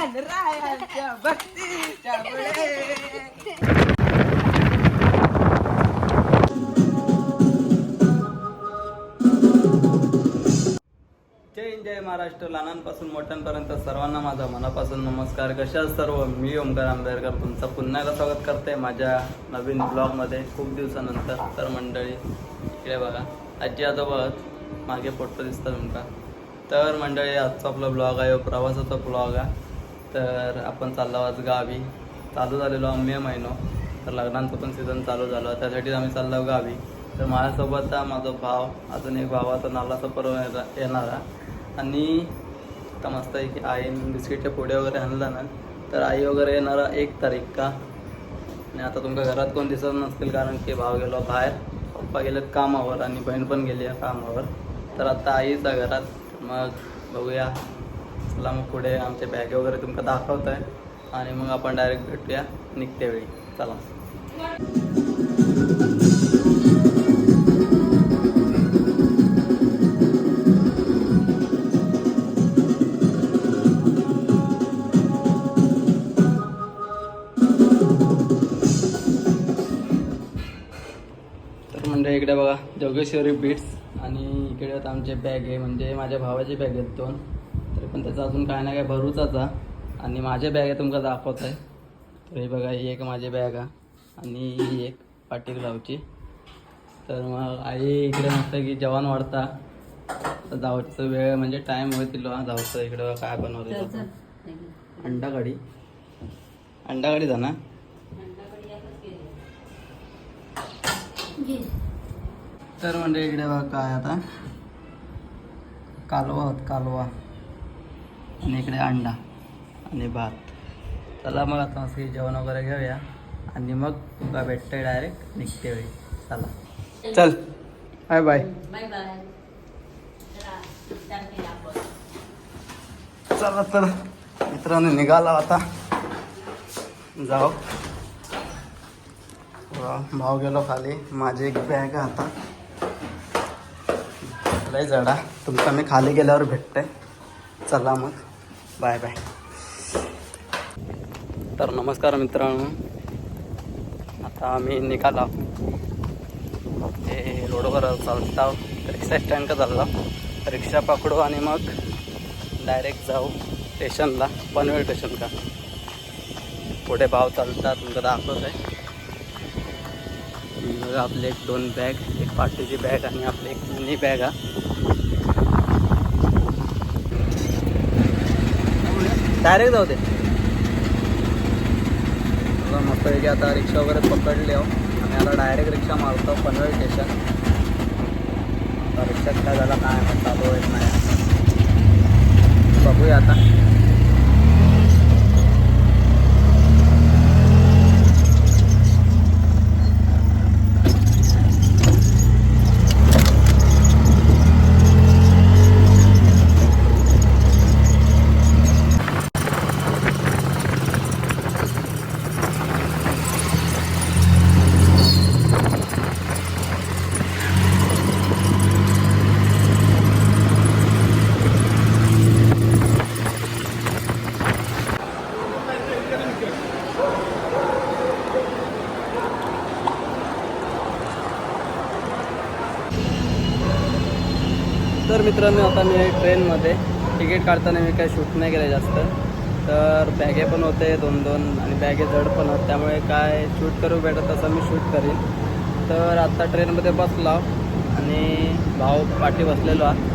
गणरायाच्या भक्तीच्या मुळे जय जय महाराष्ट्र. लहानांपासून मोठ्यांपर्यंत सर्वांना माझा मनापासून नमस्कार. कशा सर्व? मी ओमकार आंबेडकर तुमचं पुन्हा एकदा स्वागत करते माझ्या नवीन ब्लॉगमध्ये खूप दिवसानंतर. तर मंडळी इकडे बघा. आजी आजोबात मागे फोटो दिसतात तुमका तर मंडळी आजचा आपला ब्लॉग आहे प्रवासाचा ब्लॉग आहे. तर आपण चाललो आज गावी. चालू झालेलो आम्ही मे महिनो. तर लग्नांचं पण सीझन चालू झालं. त्यासाठीच आम्ही चाललो गावी. तर माझ्यासोबत माझा भाव. अजून एक भावाचा नालाचा परवा येणार आणि आता मस्त आहे की आईने बिस्किटच्या पुढे वगैरे आणला ना तर आई वगैरे येणार एक तारीख का? आणि आता तुमच्या घरात कोण दिसत नसतील कारण की भाव गेलो बाहेर. पप्पा गेलेत कामावर आणि बहीण पण गेली आहे कामावर. तर आता आईच घरात. मग बघूया. चला मग पुढे आमचे बॅग वगैरे तुमका दाखवत आहे आणि मग आपण डायरेक्ट भेटूया निघते वेळी. चला. तर म्हणजे इकडे बघा जोगेश्वरी बीट्स आणि इकडे आता आमचे बॅग आहे. म्हणजे माझ्या भावाची बॅग आहेत दोन. पण त्याचा अजून काय ना काय भरूचाच. आणि माझे बॅग आहे तुमका दाखवत आहे तर हे बघा ही एक माझी बॅग आहे आणि ही एक पाटील गावची तर मग आई इकडे मस्त की जेवण वाढता. तर वेळ म्हणजे टाईम होईल जाऊचं इकडे बघा काय बनवलं अंडा कढी अंडा कढी ना? तर म्हणजे इकडे बघा काय आता. कालवा होत कालवा. आणि इकडे अंडा आणि भात. चला मग आता मस्त जेवण वगैरे घेऊया. आणि मग तुला भेटतंय डायरेक्ट निघते वेळी. चला. चल. बाय बाय बाय बाय चला तर. मित्रांनो निघाला आता. जाऊ. वा, भाव गेलो खाली. माझी एक बॅग आहे आता. लय जडा. तुमचा मी खाली गेल्यावर भेटते चला मग. Bye bye. तर नमस्कार मित्रांनो. आता आम्ही निघाला. ते रोडवर चालता रिक्षा स्टँड का चालला. रिक्षा पकडू आणि मग डायरेक्ट जाऊ स्टेशनला पनवेल स्टेशन का पुढे भाव चालतात तुमचं दाखवत आहे आपले एक दोन बॅग एक पाठीची बॅग आणि आपली एक मिनी बॅग आहे डायरेक्ट जाऊ दे. बघा मस्त पैकी आता रिक्षा वगैरे पकडली आहो आणि आता डायरेक्ट रिक्षा मारतो पनवेल स्टेशन आता रिक्षात काय झाला काय माहीत, चालू येत नाही. बघूया आता. मित्रांनो आता मी ट्रेनमध्ये तिकीट काढताना मी काय शूट नाही केलं जास्त. तर बॅगे पण होते दोन दोन आणि बॅगे जड पण होत त्यामुळे काय शूट करू भेटत तसं मी शूट करीन. तर आत्ता ट्रेनमध्ये बसला आणि भाऊ पाठी बसलेलो आहे.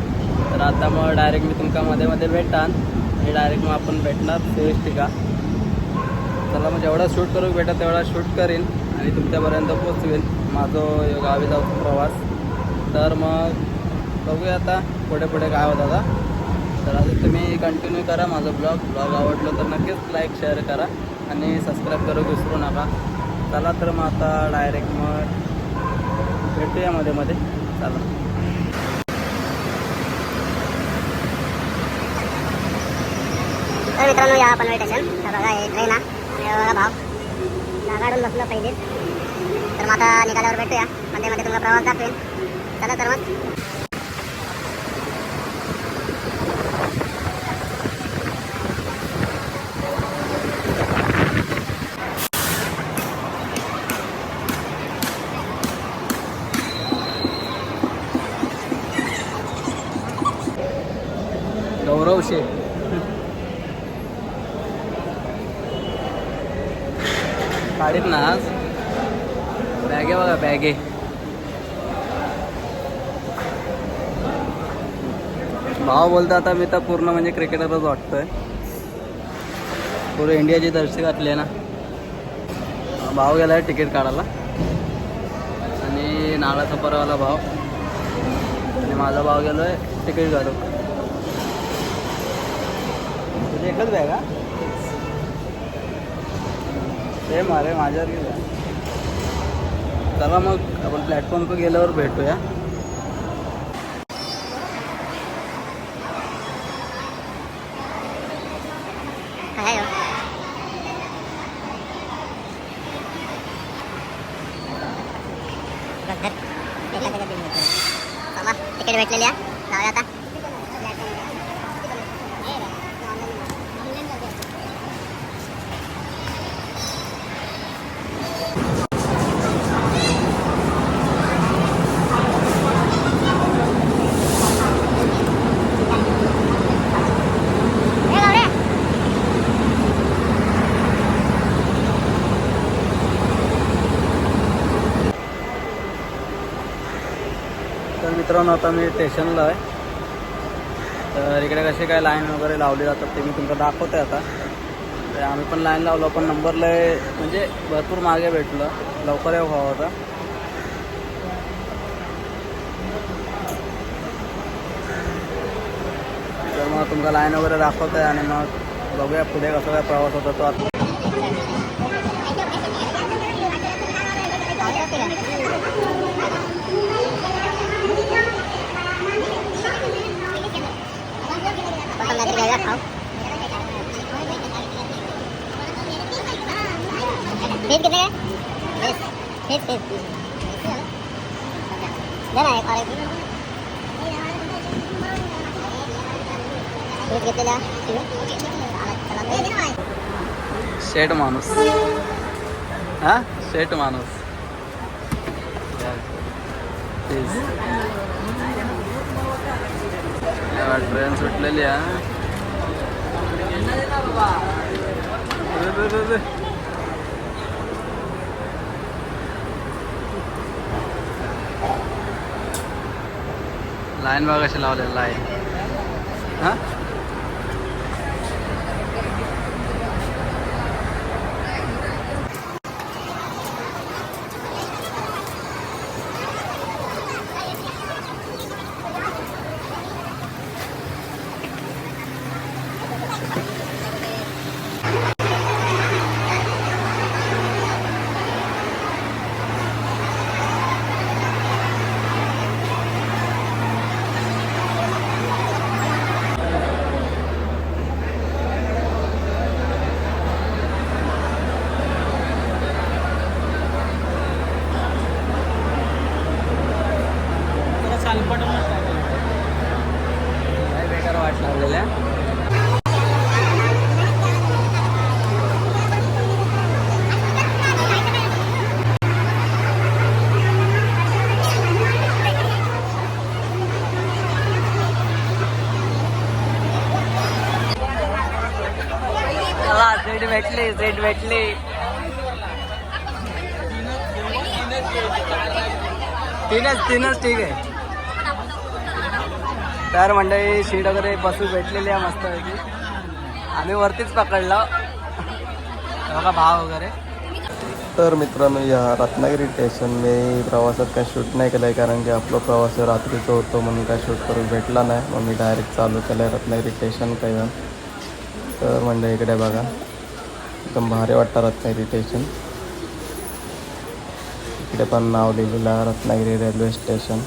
तर आता मग डायरेक्ट मी तुमका मध्ये मध्ये भेटान आणि डायरेक्ट मग आपण भेटणार सुरेश टिका चला मग जेवढा शूट करू भेटत तेवढा शूट करीन आणि तुमच्यापर्यंत पोचवेन. माझं गावी जाऊचा प्रवास. तर मग बघूया आता पुढे पुढे काय होत आता. तर आता तुम्ही कंटिन्यू करा माझं ब्लॉग ब्लॉग आवडलं तर नक्कीच लाईक शेअर करा आणि सबस्क्राईब करू विसरू नका. चला तर मग आता डायरेक्ट मग भेटूया मध्ये मध्ये. चला. तर मित्रांनो या पनवेल स्टेशन तर बघा हे ट्रेन आहे आणि बघा भाव. नागाडून बसलो पहिले. तर मग आता निघाल्यावर भेटूया. मध्ये मध्ये तुम्हाला प्रवास दाखवेन. चला तर मग वैभवशे गाडीत ना आज बॅगे बघा बॅगे नाव बोलता आता मी तर पूर्ण म्हणजे क्रिकेटरच वाटतोय. पूर्ण इंडियाची दर्शी घातली आहे ना. भाव गेला आहे तिकीट काढायला. आणि नाळाचा परवाला भाव. आणि माझा भाव गेलो आहे तिकीट काढू तुझी एकच बॅग का सेम अरे माझ्यावर गेलं. चला मग आपण प्लॅटफॉर्म गेल्यावर भेटूया काय हो चला तिकीट भेटलेली आहे जाऊया आता ए, गौऱ्या. तर मित्रांनो आता मी स्टेशनला आहे. तर इकडे कसे काय लाईन वगैरे लावली जातात ते मी तुमचं दाखवते आता. तर आम्ही पण लाईन लावलो पण नंबरला म्हणजे भरपूर मागे भेटलं. लवकर येऊ हवा होता तर मग तुमचा लाईन वगैरे दाखवत आहे आणि मग बघूया पुढे कसा काय प्रवास होता तो आता. आपण काहीतरी वेगळं खाऊ फीस किती आहे फीस फीस फीस दे ना एक और एक फीस घेतलेल्या शेट माणूस हा शेट माणूस तेच. तेव्हा ट्रेन सुटलेली आहे. लाईन बघा कशी लावलेली लाईन हा? चला भेटले भेटली भेटले तीनच तीनच ठीक आहे. तर मंडळी सीट वगैरे बसू भेटलेली आहे मस्तपैकी आम्ही वरतीच पकडलं. बघा भाव वगैरे. तर मित्रांनो या रत्नागिरी स्टेशन मी प्रवासात काय शूट नाही केलं आहे कारण की आपला प्रवास रात्रीचा होतो म्हणून काय शूट करून भेटला नाही. मग मी डायरेक्ट चालू केलं आहे रत्नागिरी स्टेशन काय तर म्हणजे इकडे बघा. एकदम भारी वाटतं रत्नागिरी स्टेशन इकडे पण नाव लिहिलेलं आहे रत्नागिरी रेल्वे स्टेशन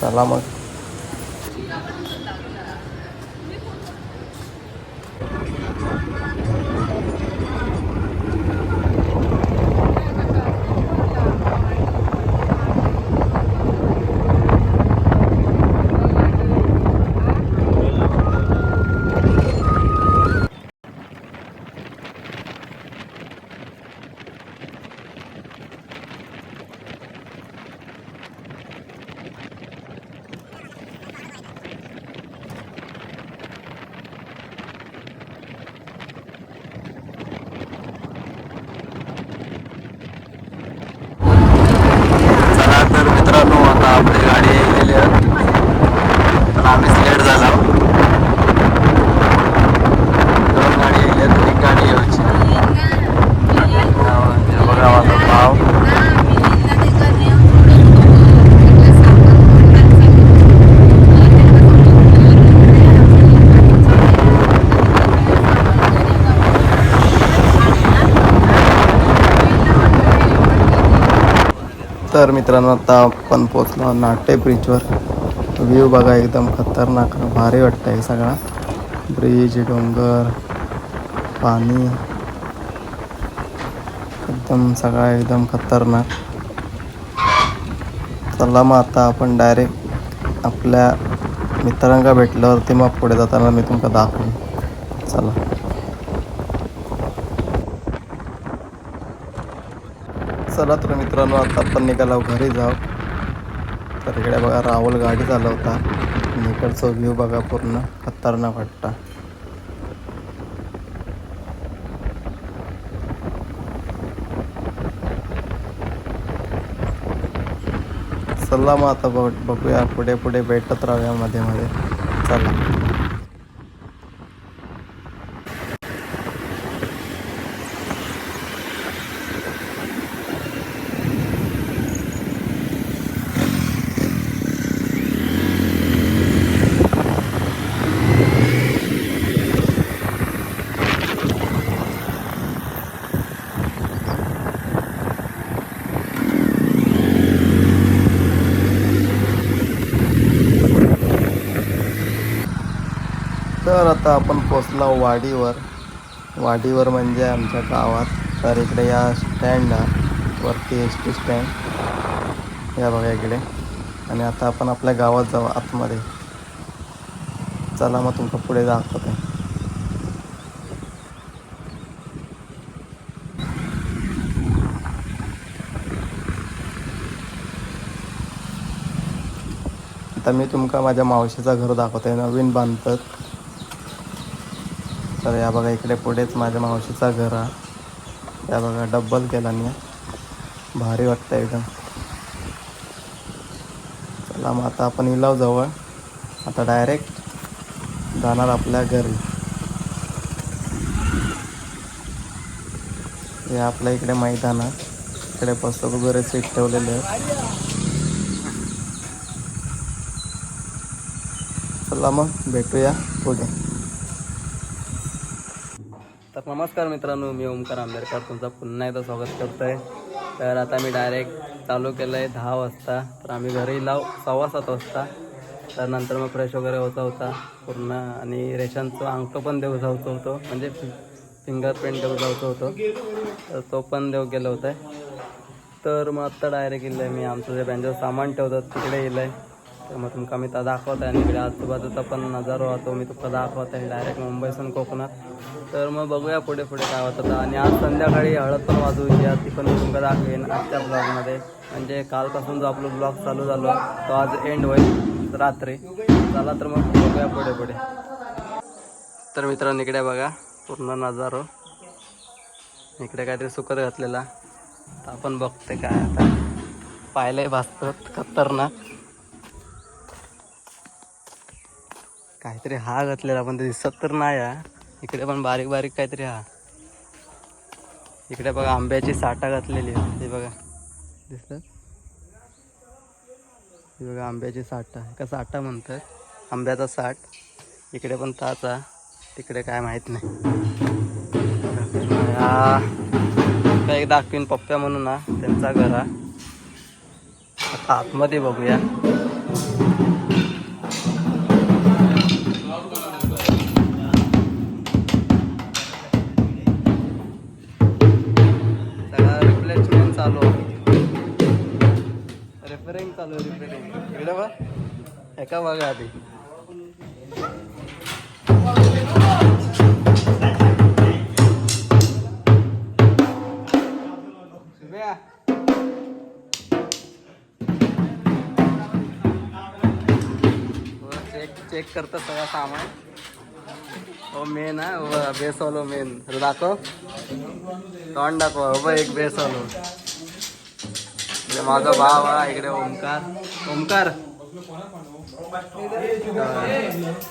चला मग. तर मित्रांनो आता आपण पोचलो नाटे ब्रिजवर व्ह्यू बघा एकदम खतरनाक भारी वाटतं आहे सगळा. ब्रिज डोंगर पाणी. एकदम सगळा एकदम खतरनाक. चला मग आता आपण डायरेक्ट आपल्या मित्रांका भेटल्यावरती मग पुढे जाताना मी तुमका दाखवेन चला. चला तर मित्रांनो आता आपण निघाला घरी जाऊ तर इकडे बघा राहुल गाडी चालवता. आणि इकडचा व्ह्यू बघा पूर्ण खतरनाक वाटता. चला मग आता बघ बघूया पुढे पुढे भेटत राहूया मध्ये मध्ये. चला तर आता आपण पोचलो वाडीवर. वाडीवर म्हणजे आमच्या गावात. तर इकडे या स्टँड आहे वरती एस टी स्टँड या बघा इकडे. आणि आता आपण आपल्या गावात जाऊ आतमध्ये. चला मग तुमका पुढे दाखवते. आता मी तुमका माझ्या मावशीचं घर दाखवते. नवीन बांधतात. तर या बघा इकडे पुढेच माझ्या मावशीचा घर हा या बघा डब्बल केला मी भारी वाटतं एकदम. चला मग आता आपण इलाव जवळ आता डायरेक्ट जाणार आपल्या घरी. हे आपल्या इकडे मैदान आहे. इकडे पुस्तक वगैरे सीट ठेवलेले आहेत. चला मग भेटूया पुढे. तर नमस्कार मित्रांनो मी ओमकार आंबेडकर तुमचं पुन्हा एकदा स्वागत करतो आहे तर आता मी डायरेक्ट चालू केलं आहे दहा वाजता. तर आम्ही घरी लाव सव्वा सात वाजता. तर नंतर मग फ्रेश वगैरे होता होता. पूर्ण आणि रेशनचं अंगठो पण देऊ जायचं होतो. म्हणजे फिंगरप्रिंट देऊ जायचं होतो. तर तो पण देऊ गेलं होतं. तर मग आत्ता डायरेक्ट येईल आहे मी. आमचं जे बँकेचं सामान ठेवतात तिकडे येईल आहे तर मग तुमका मी तर दाखवत आहे आणि इकडे आजूबाजूचा पण नजारो होतो मी तुमका दाखवत आहे डायरेक्ट मुंबईसून कोकणात. तर मग बघूया पुढे पुढे काय होतं आणि आज संध्याकाळी हळद पण वाजवूची आहे ती पण मी तुमका दाखवेन आजच्या ब्लॉगमध्ये म्हणजे कालपासून जो आपला ब्लॉग चालू झालो तो आज एंड होईल रात्री. चला तर मग बघूया पुढे पुढे. तर मित्रांनो इकडे बघा पूर्ण नजारो. इकडे काहीतरी सुकत घातलेला. आपण बघते काय आता. पाहिलंय भासतात खतरनाक. काहीतरी हा घातलेला पण ते दिसत तर नाही हा. इकडे पण बारीक बारीक काहीतरी हा. इकडे बघा आंब्याची साठा घातलेली आहे. हे बघा. दिसत हे बघा आंब्याची साठा. का साठा म्हणतात. आंब्याचा साठ. इकडे पण ताच. हा तिकडे काय माहीत नाही. हा. एक दाखवीन पप्प्या म्हणून ना त्यांचा घर हा. आता आतमध्ये बघूया. रिपेअरिंग चालू आहे रिपेअरिंग इकडे बघ एका बघा आधी शुभ्या. चेक चेक करतं सगळं सामान हो मेन आहे हो बेस वालो मेन दाखव तोंड दाखव हो बघ एक बेस वालो इकडे माझा भाव हा इकडे ओमकार ओमकार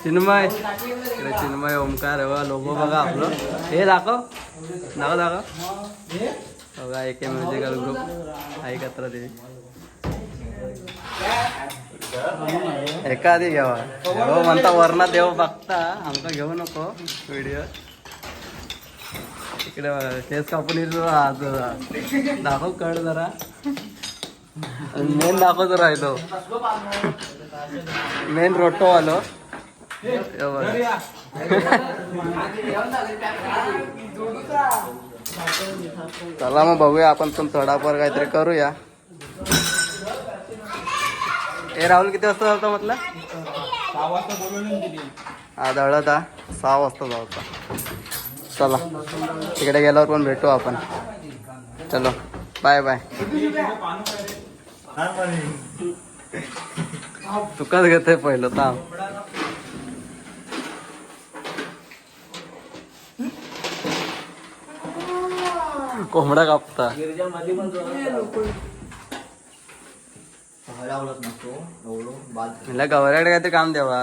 चिन्मय. इकडे चिन्मय ओमकार हो लोगो बघा आपलं. हे दाखव. दाखव दाखव. बघा एके म्युझिकल ग्रुप ऐकत्र देवी एका आधी घ्यावा. हो म्हणता वरना देव बघता. आमका घेऊ नको व्हिडिओ इकडे बघा केस कापून येतो आज दाखव कळ जरा. मेन दाखवत राहिलो. मेन रोटो आलो चला मग बघूया आपण पण थोडाफार काहीतरी करूया. ए राहुल किती वाजता जातो म्हटलं? हा दळत हा. सहा वाजता जाऊ चला तिकडे गेल्यावर पण भेटू आपण. चलो बाय बाय तुकाच घेतोय पहिलं ताप कोंबडा कापता. गवऱ्याकडे काय ते काम द्यावा.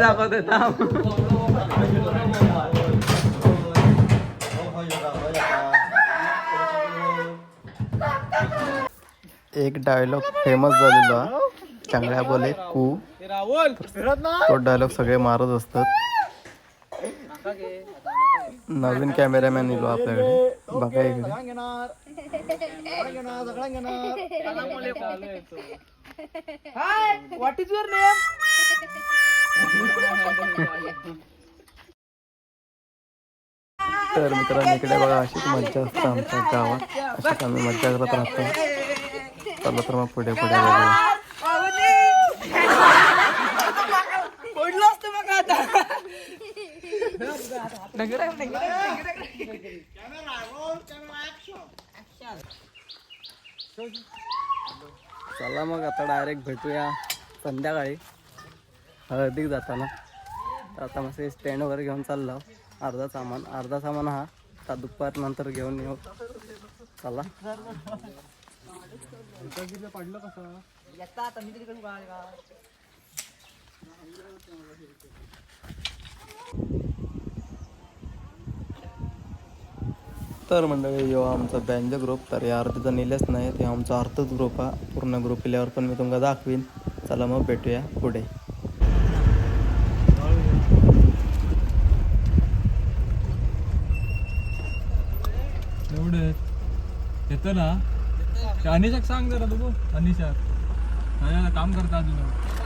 दाखवते थांब. एक डायलॉग फेमस झालेला. चांगल्या बोले कू. तो डायलॉग सगळे मारत असतात. नवीन कॅमेरामॅन येलो आपल्याकडे. बघा इकडे. तर मित्रांनो इकडे बघा अशीच मज्जा असते आमच्या गावात. अशीच आम्ही मज्जा करत राहतो. चला तर मग पुढे पुढे चला मग आता डायरेक्ट भेटूया संध्याकाळी. हळदीक जाताना. तर आता मस्त स्टँड वगैरे घेऊन चाललो अर्धा सामान अर्धा सामान हा. आता दुपार नंतर घेऊन येऊ. चला. तर मंडळी यो आमचा बँज ग्रुप तर या अर्धीचा नेलेच नाही ते आमचा अर्थच ग्रुप हा. पूर्ण ग्रुप इल्यावर पण मी तुमका दाखवीन. चला मग भेटूया पुढे. येतं ना? अनिशाक सांग जरा तू अनिशाक. काम करता अजून.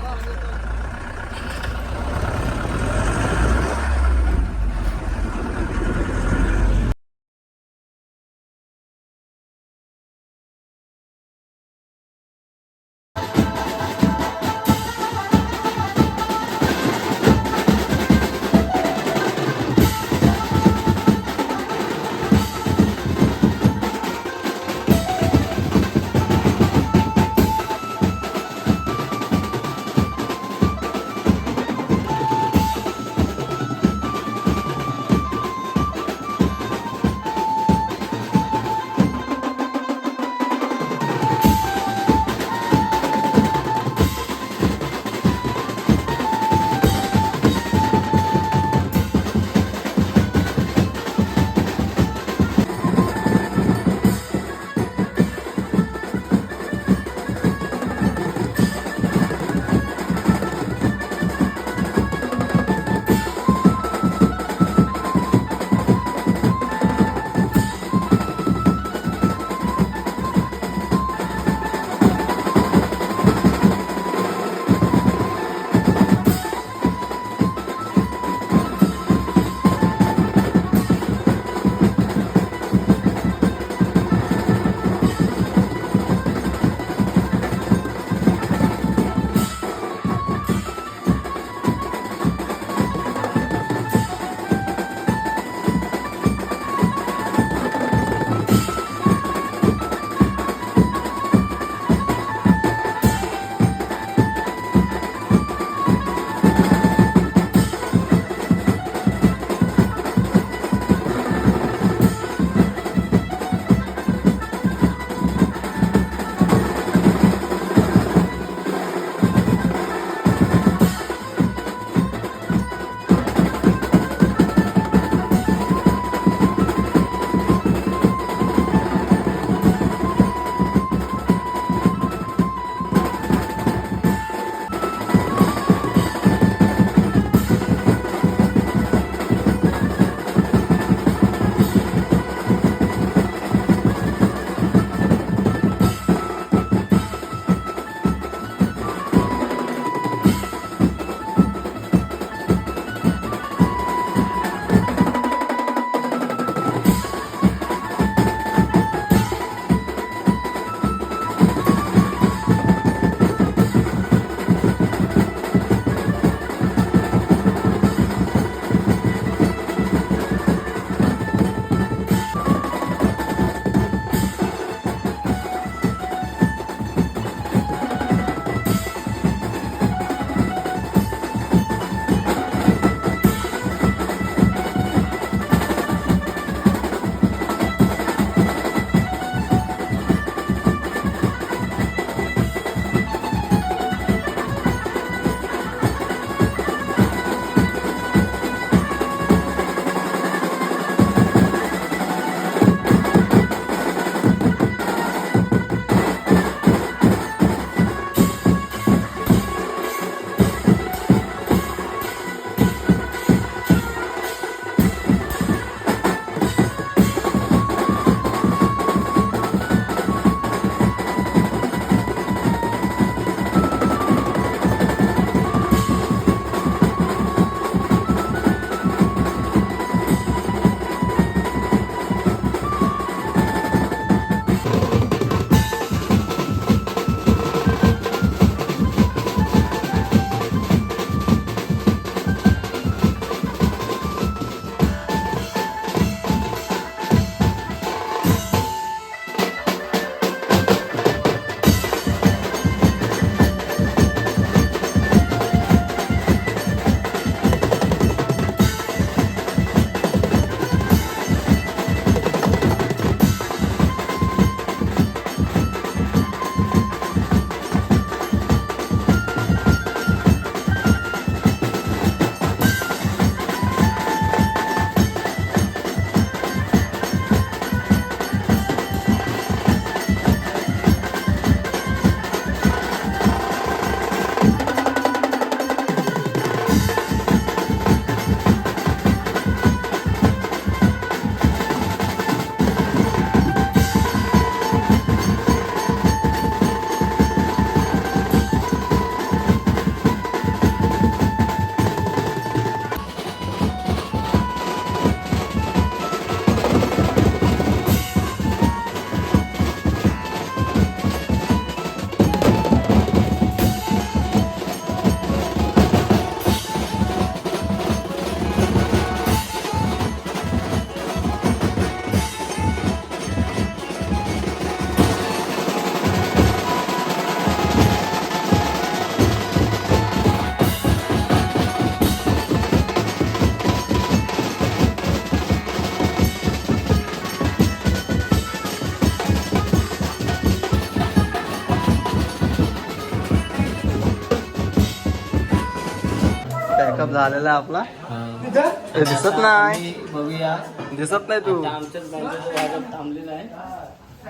झालेला आपला. दिसत नाही. बघूया. दिसत नाही तू. आता आमच्याच बँकेचं थांबलेलं आहे.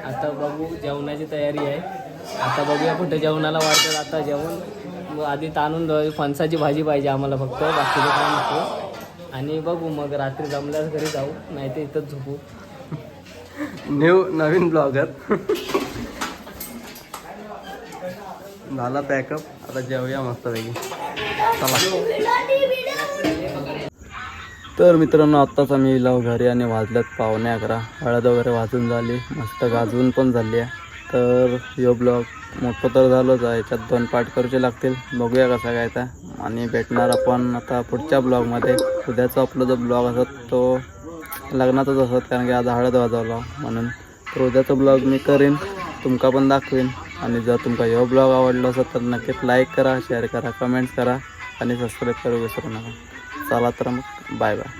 आता बघू जेवणाची तयारी आहे. आता बघूया कुठे जेवणाला वाढतात आता जेवण मग आधी ताणून. फणसाची भाजी पाहिजे आम्हाला फक्त. बाकीचं काय नको. आणि बघू मग रात्री जमल्यास घरी जाऊ. नाही तर इथंच झोपू. न्यू नवीन ब्लॉगर. झाला पॅकअप. आता जेवूया मस्तपैकी. चला. तर मित्रांनो आत्ताच आम्ही इलो घरी आणि वाजल्यात पावणे अकरा. हळद वगैरे वाजून झाली मस्त गाजवून पण झाली आहे. तर यो ब्लॉग मोठं तर झालंच आहे याच्यात दोन पार्ट करूचे लागतील. बघूया कसा काय तर आणि भेटणार आपण आता पुढच्या ब्लॉगमध्ये. उद्याचा आपला जो ब्लॉग असत तो लग्नाचाच असत कारण की आज हळद वाजवला म्हणून. तर उद्याचा ब्लॉग मी करीन तुमका पण दाखवीन. आणि जर तुमका यो ब्लॉग आवडला असेल तर नक्कीच लाईक करा शेअर करा कमेंट्स करा आणि सबस्क्राईब करू विसरू नका. चला तर मग. Bye bye